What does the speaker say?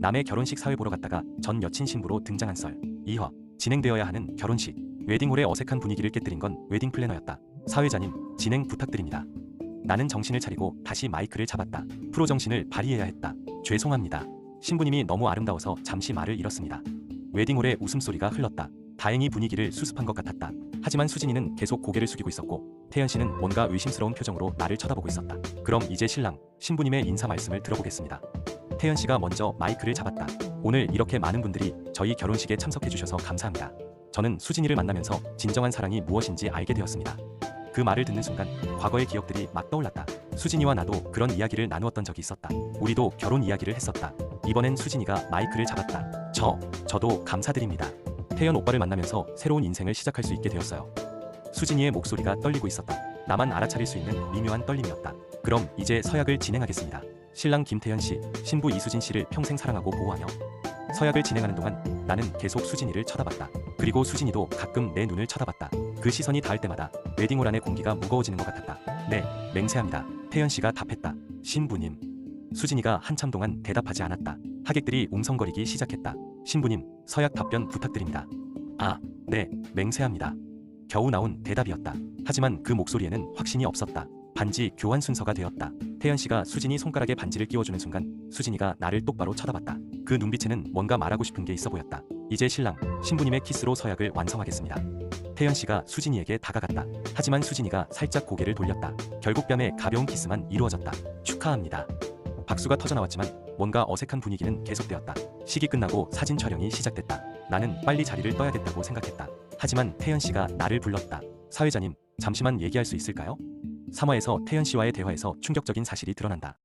남의 결혼식 사회 보러 갔다가 전 여친 신부로 등장한 썰. 2화. 진행되어야 하는 결혼식. 웨딩홀의 어색한 분위기를 깨뜨린 건 웨딩 플래너였다. 사회자님, 진행 부탁드립니다. 나는 정신을 차리고 다시 마이크를 잡았다. 프로 정신을 발휘해야 했다. 죄송합니다. 신부님이 너무 아름다워서 잠시 말을 잃었습니다. 웨딩홀에 웃음소리가 흘렀다. 다행히 분위기를 수습한 것 같았다. 하지만 수진이는 계속 고개를 숙이고 있었고 태연 씨는 뭔가 의심스러운 표정으로 나를 쳐다보고 있었다. 그럼 이제 신랑, 신부님의 인사 말씀을 들어보겠습니다. 태연 씨가 먼저 마이크를 잡았다. 오늘 이렇게 많은 분들이 저희 결혼식에 참석해 주셔서 감사합니다. 저는 수진이를 만나면서 진정한 사랑이 무엇인지 알게 되었습니다. 그 말을 듣는 순간 과거의 기억들이 막 떠올랐다. 수진이와 나도 그런 이야기를 나누었던 적이 있었다. 우리도 결혼 이야기를 했었다. 이번엔 수진이가 마이크를 잡았다. 저, 저도 감사드립니다. 태연 오빠를 만나면서 새로운 인생을 시작할 수 있게 되었어요. 수진이의 목소리가 떨리고 있었다. 나만 알아차릴 수 있는 미묘한 떨림이었다. 그럼 이제 서약을 진행하겠습니다. 신랑 김태현 씨, 신부 이수진 씨를 평생 사랑하고 보호하며 서약을 진행하는 동안 나는 계속 수진이를 쳐다봤다. 그리고 수진이도 가끔 내 눈을 쳐다봤다. 그 시선이 닿을 때마다 웨딩홀 안의 공기가 무거워지는 것 같았다. 네, 맹세합니다. 태연 씨가 답했다. 신부님. 수진이가 한참 동안 대답하지 않았다. 하객들이 웅성거리기 시작했다. 신부님, 서약 답변 부탁드립니다. 아, 네, 맹세합니다. 겨우 나온 대답이었다. 하지만 그 목소리에는 확신이 없었다. 반지 교환 순서가 되었다. 태연 씨가 수진이 손가락에 반지를 끼워주는 순간 수진이가 나를 똑바로 쳐다봤다. 그 눈빛에는 뭔가 말하고 싶은 게 있어 보였다. 이제 신랑, 신부님의 키스로 서약을 완성하겠습니다. 태연 씨가 수진이에게 다가갔다. 하지만 수진이가 살짝 고개를 돌렸다. 결국 뺨에 가벼운 키스만 이루어졌다. 축하합니다. 박수가 터져 나왔지만 뭔가 어색한 분위기는 계속되었다. 식이 끝나고 사진 촬영이 시작됐다. 나는 빨리 자리를 떠야겠다고 생각했다. 하지만 태연 씨가 나를 불렀다. 사회자님, 잠시만 얘기할 수 있을까요? 3화에서 태연 씨와의 대화에서 충격적인 사실이 드러난다.